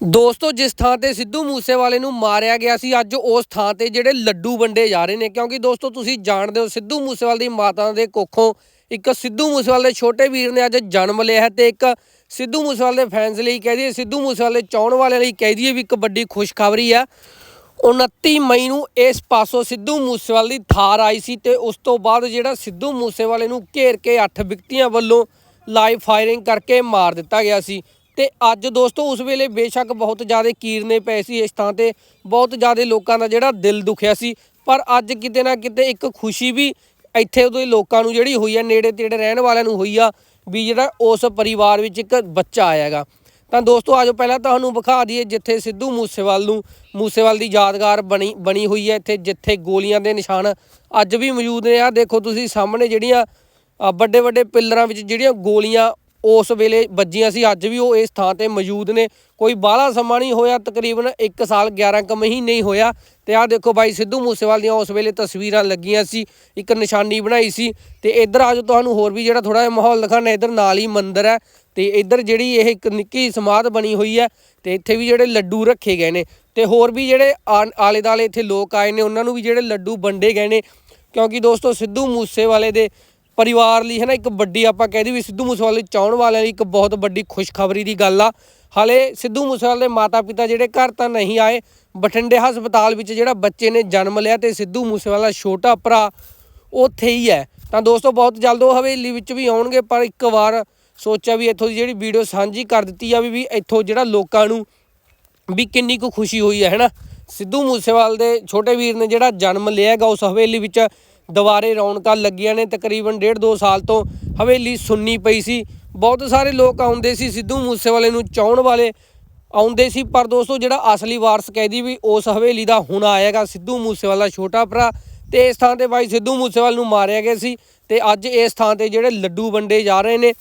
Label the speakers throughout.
Speaker 1: ਦੋਸਤੋ, ਜਿਸ ਥਾਂ ਤੇ ਸਿੱਧੂ ਮੂਸੇਵਾਲੇ ਨੂੰ ਮਾਰਿਆ ਗਿਆ ਸੀ, ਅੱਜ ਉਸ ਥਾਂ ਤੇ ਜਿਹੜੇ ਲੱਡੂ ਵੰਡੇ ਜਾ ਰਹੇ ਨੇ। ਕਿਉਂਕਿ ਦੋਸਤੋ, ਤੁਸੀਂ ਜਾਣਦੇ ਹੋ, ਸਿੱਧੂ ਮੂਸੇਵਾਲ ਦੀ ਮਾਤਾ ਦੇ ਕੋਖੋਂ ਇੱਕ ਸਿੱਧੂ ਮੂਸੇਵਾਲੇ ਦੇ ਛੋਟੇ ਵੀਰ ਨੇ ਅੱਜ ਜਨਮ ਲਿਆ ਹੈ ਤੇ ਇੱਕ ਸਿੱਧੂ ਮੂਸੇਵਾਲੇ ਦੇ ਫੈਨਸ ਲਈ ਕਹਿ ਦਈਏ, ਸਿੱਧੂ ਮੂਸੇਵਾਲੇ ਦੇ ਚਾਹਣ ਵਾਲਿਆਂ ਲਈ ਕਹਿ ਦਈਏ ਵੀ ਇੱਕ ਵੱਡੀ ਖੁਸ਼ਖਬਰੀ ਆ 29 ਮਈ ਨੂੰ ਇਸ ਪਾਸੋਂ ਸਿੱਧੂ ਮੂਸੇਵਾਲੇ ਦੀ ਥਾਰ ਆਈ ਸੀ ਤੇ ਉਸ ਤੋਂ ਬਾਅਦ ਜਿਹੜਾ ਸਿੱਧੂ ਮੂਸੇਵਾਲੇ ਨੂੰ ਘੇਰ ਕੇ 8 ਵਿਅਕਤੀਆਂ ਵੱਲੋਂ ਲਾਈਵ ਫਾਇਰਿੰਗ ਕਰਕੇ ਮਾਰ ਦਿੱਤਾ ਗਿਆ ਸੀ। ਤੇ ਅੱਜ ਦੋਸਤੋ ਉਸ ਵੇਲੇ ਬੇਸ਼ੱਕ ਬਹੁਤ ਜ਼ਿਆਦਾ ਕੀਰਨੇ ਪਏ ਸੀ ਇਸ ਥਾਂ ਤੇ, ਬਹੁਤ ਜ਼ਿਆਦਾ ਲੋਕਾਂ ਦਾ ਜਿਹੜਾ ਦਿਲ ਦੁਖਿਆ ਸੀ। ਪਰ ਅੱਜ ਕਿਤੇ ਨਾ ਕਿਤੇ ਇੱਕ ਖੁਸ਼ੀ ਵੀ ਇੱਥੇ ਉਹਦੇ ਲੋਕਾਂ ਨੂੰ ਜਿਹੜੀ ਹੋਈ ਆ, ਨੇੜੇ ਤੇੜੇ ਰਹਿਣ ਵਾਲਿਆਂ ਨੂੰ ਹੋਈ ਆ, ਵੀ ਜਿਹੜਾ ਉਸ ਪਰਿਵਾਰ ਵਿੱਚ ਇੱਕ ਬੱਚਾ ਆਇਆਗਾ ਤਾਂ ਦੋਸਤੋ ਆਜੋ ਪਹਿਲਾਂ ਤੁਹਾਨੂੰ ਵਿਖਾ ਦਈਏ ਜਿੱਥੇ ਸਿੱਧੂ ਮੂਸੇਵਾਲ ਨੂੰ, ਮੂਸੇਵਾਲ ਦੀ ਯਾਦਗਾਰ ਬਣੀ ਬਣੀ ਹੋਈ ਹੈ ਇੱਥੇ, ਜਿੱਥੇ ਗੋਲੀਆਂ ਦੇ ਨਿਸ਼ਾਨ ਅੱਜ ਵੀ ਮੌਜੂਦ ਨੇ। ਆ ਦੇਖੋ ਤੁਸੀਂ ਸਾਹਮਣੇ ਜਿਹੜੀਆਂ ਵੱਡੇ ਵੱਡੇ ਪਿੱਲਰਾਂ ਵਿੱਚ ਜਿਹੜੀਆਂ ਗੋਲੀਆਂ ਉਸ ਵੇਲੇ ਵੱਜੀਆਂ ਸੀ, ਅੱਜ ਵੀ ਉਹ ਇਸ ਥਾਂ ਤੇ ਮੌਜੂਦ ਨੇ। ਕੋਈ ਬਾਹਲਾ ਸਮਾਂ ਨਹੀਂ ਹੋਇਆ, ਤਕਰੀਬਨ 1 ਸਾਲ 11 ਕੁ ਮਹੀਨੇ ਹੀ ਹੋਇਆ। ਤੇ ਆਹ ਦੇਖੋ ਬਾਈ, ਸਿੱਧੂ ਮੂਸੇਵਾਲ ਦੀਆਂ ਉਸ ਵੇਲੇ ਤਸਵੀਰਾਂ ਲੱਗੀਆਂ ਸੀ, ਇੱਕ ਨਿਸ਼ਾਨੀ ਬਣਾਈ ਸੀ। ਤੇ ਇੱਧਰ ਆਜੋ ਤੁਹਾਨੂੰ ਹੋਰ ਵੀ ਜਿਹੜਾ ਥੋੜਾ ਜਿਹਾ ਮਾਹੌਲ ਦਿਖਾਣਾ ਇੱਧਰ ਨਾਲ ਹੀ ਮੰਦਿਰ ਹੈ। ਤੇ ਇੱਧਰ ਜਿਹੜੀ ਇਹ ਇੱਕ ਨਿੱਕੀ ਸਮਾਧ ਬਣੀ ਹੋਈ ਹੈ, ਤੇ ਇੱਥੇ ਵੀ ਜਿਹੜੇ ਲੱਡੂ ਰੱਖੇ ਗਏ ਨੇ। ਤੇ ਹੋਰ ਵੀ ਜਿਹੜੇ ਆਨ- ਆਲੇ ਦਾਲੇ ਇੱਥੇ ਲੋਕ ਆਏ ਨੇ, ਉਹਨਾਂ ਨੂੰ ਵੀ ਜਿਹੜੇ ਲੱਡੂ ਵੰਡੇ ਗਏ ਨੇ। ਕਿਉਂਕਿ ਦੋਸਤੋ, ਸਿੱਧੂ ਮੂਸੇਵਾਲੇ ਦੇ ਪਰਿਵਾਰ ਲਈ ਹੈ ਨਾ ਇੱਕ ਵੱਡੀ ਆਪਾਂ ਕਹਿ ਦਈਏ ਵੀ ਸਿੱਧੂ ਮੂਸੇਵਾਲੇ ਚਾਹਣ ਵਾਲਿਆਂ ਲਈ ਇੱਕ ਬਹੁਤ ਵੱਡੀ ਖੁਸ਼ਖਬਰੀ ਦੀ ਗੱਲ ਆ। ਹਾਲੇ ਸਿੱਧੂ ਮੂਸੇਵਾਲੇ ਦੇ ਮਾਤਾ-ਪਿਤਾ ਜਿਹੜੇ ਘਰ ਤਾਂ ਨਹੀਂ ਆਏ, ਬਠਿੰਡੇ ਹਸਪਤਾਲ ਵਿੱਚ ਜਿਹੜਾ ਬੱਚੇ ਨੇ ਜਨਮ ਲਿਆ ਤੇ ਸਿੱਧੂ ਮੂਸੇਵਾਲਾ ਛੋਟਾ ਭਰਾ ਉੱਥੇ ਹੀ ਹੈ। ਤਾਂ ਦੋਸਤੋ ਬਹੁਤ ਜਲਦ ਉਹ ਹਵੇਲੀ ਵਿੱਚ ਵੀ ਆਉਣਗੇ, ਪਰ ਇੱਕ ਵਾਰ ਸੋਚਿਆ ਵੀ ਇੱਥੋਂ ਦੀ ਜਿਹੜੀ ਵੀਡੀਓ ਸਾਂਝੀ ਕਰ ਦਿੱਤੀ ਆ ਵੀ ਵੀ ਇੱਥੋਂ ਜਿਹੜਾ ਲੋਕਾਂ ਨੂੰ ਵੀ ਕਿੰਨੀ ਕੁ ਖੁਸ਼ੀ ਹੋਈ ਹੈ, ਹੈਨਾ? ਸਿੱਧੂ ਮੂਸੇਵਾਲ ਦੇ ਛੋਟੇ ਵੀਰ ਨੇ ਜਿਹੜਾ ਜਨਮ ਲਿਆ ਹੈਗਾ ਉਸ ਹਵੇਲੀ ਵਿੱਚ ਦੁਬਾਰੇ ਰੌਣਕਾਂ ਲੱਗੀਆਂ ਨੇ ਤਕਰੀਬਨ ਡੇਢ ਦੋ ਸਾਲ ਤੋਂ ਹਵੇਲੀ ਸੁੰਨੀ ਪਈ ਸੀ। ਬਹੁਤ ਸਾਰੇ ਲੋਕ ਆਉਂਦੇ ਸੀ ਸਿੱਧੂ ਮੂਸੇਵਾਲੇ ਨੂੰ ਚਾਹਣ ਵਾਲੇ ਆਉਂਦੇ ਸੀ, ਪਰ ਦੋਸਤੋ ਜਿਹੜਾ ਅਸਲੀ ਵਾਰਸ ਕਹਿਦੀ ਵੀ ਉਸ ਹਵੇਲੀ ਦਾ ਹੁਣ ਆਏਗਾ ਸਿੱਧੂ ਮੂਸੇਵਾਲਾ ਛੋਟਾ ਭਰਾ ਤੇ ਇਸ ਥਾਂ ਤੇ ਬਾਈ ਸਿੱਧੂ ਮੂਸੇਵਾਲ ਨੂੰ ਮਾਰਿਆ ਗਿਆ ਸੀ ਤੇ ਅੱਜ ਇਸ ਥਾਂ ਤੇ ਜਿਹੜੇ ਲੱਡੂ ਵੰਡੇ ਜਾ ਰਹੇ ਨੇ,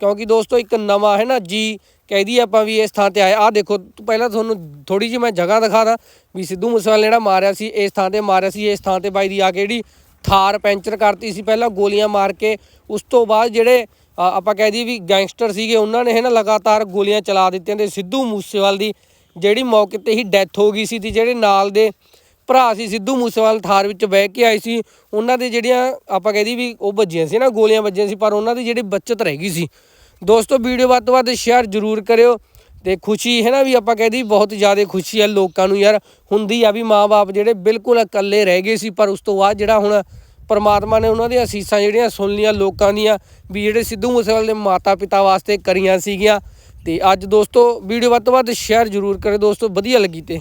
Speaker 1: ਕਿਉਂਕਿ ਦੋਸਤੋ ਇੱਕ ਨਵਾਂ ਹੈ ਨਾ ਜੀ ਕਹਿਦੀ ਆਪਾਂ ਵੀ ਇਸ ਥਾਂ ਤੇ ਆਏ। ਆ ਦੇਖੋ, ਪਹਿਲਾਂ ਤੁਹਾਨੂੰ ਥੋੜੀ ਜਿਹੀ ਮੈਂ ਜਗ੍ਹਾ ਦਿਖਾਦਾ ਵੀ ਸਿੱਧੂ ਮੂਸੇਵਾਲ ਨੇ ਜਿਹੜਾ ਮਾਰਿਆ ਸੀ, ਇਸ ਥਾਂ ਤੇ ਮਾਰਿਆ ਸੀ, ਇਸ ਥਾਂ ਤੇ ਬਾਈ ਦੀ ਆ ਕੇ ਜਿਹੜੀ ਥਾਰ ਪੈਂਚਰ ਕਰਤੀ ਸੀ ਪਹਿਲਾਂ ਗੋਲੀਆਂ ਮਾਰ ਕੇ, ਉਸ ਤੋਂ ਬਾਅਦ ਜਿਹੜੇ ਆਪਾਂ ਕਹਿ ਦਈਏ ਵੀ ਗੈਂਗਸਟਰ ਸੀਗੇ, ਉਹਨਾਂ ਨੇ ਹੈ ਨਾ ਲਗਾਤਾਰ ਗੋਲੀਆਂ ਚਲਾ ਦਿੱਤੀਆਂ ਤੇ ਸਿੱਧੂ ਮੂਸੇਵਾਲ ਦੀ ਜਿਹੜੀ ਮੌਕੇ ਤੇ ਹੀ ਡੈਥ ਹੋ ਗਈ ਸੀ ਤੇ ਜਿਹੜੇ ਨਾਲ ਦੇ ਭਰਾ ਸੀ ਸਿੱਧੂ ਮੂਸੇਵਾਲ ਥਾਰ ਵਿੱਚ ਬਹਿ ਕੇ ਆਏ ਸੀ, ਉਹਨਾਂ ਦੇ ਜਿਹੜੀਆਂ ਆਪਾਂ ਕਹਿ ਦਈਏ ਵੀ ਉਹ ਵੱਜੀਆਂ ਸੀ ਨਾ, ਗੋਲੀਆਂ ਵੱਜੀਆਂ ਸੀ, ਪਰ ਉਹਨਾਂ ਦੀ ਜਿਹੜੀ ਬਚਤ ਰਹਿ ਗਈ ਸੀ। ਦੋਸਤੋ, ਵੀਡੀਓ ਵੱਧ ਤੋਂ ਵੱਧ ਸ਼ੇਅਰ ਜ਼ਰੂਰ ਕਰਿਓ। ਤੇ ਖੁਸ਼ੀ ਹੈ ਨਾ ਵੀ ਆਪਾਂ ਕਹਿੰਦੀ ਬਹੁਤ ਜ਼ਿਆਦਾ ਖੁਸ਼ੀ ਆ ਲੋਕਾਂ ਨੂੰ ਯਾਰ। ਹੁੰਦੀ ਆ ਵੀ ਮਾਪੇ ਜਿਹੜੇ ਬਿਲਕੁਲ ਇਕੱਲੇ ਰਹਿ ਗਏ ਸੀ, ਪਰ ਉਸ ਤੋਂ ਬਾਅਦ ਜਿਹੜਾ ਹੁਣ ਪਰਮਾਤਮਾ ਨੇ ਉਹਨਾਂ ਦੀਆਂ ਅਸੀਸਾਂ ਜਿਹੜੀਆਂ ਸੁਣ ਲੀਆਂ ਲੋਕਾਂ ਦੀਆਂ, ਵੀ ਜਿਹੜੇ ਸਿੱਧੂ ਮੂਸੇਵਾਲੇ ਦੇ ਮਾਤਾ ਪਿਤਾ ਵਾਸਤੇ ਕਰੀਆਂ ਸੀਗੀਆਂ। ਤੇ ਅੱਜ ਦੋਸਤੋ, ਵੀਡੀਓ ਵੱਧ ਤੋਂ ਵੱਧ ਸ਼ੇਅਰ ਜ਼ਰੂਰ ਕਰਿਓ ਦੋਸਤੋ, ਵਧੀਆ ਲੱਗੀ ਤੇ।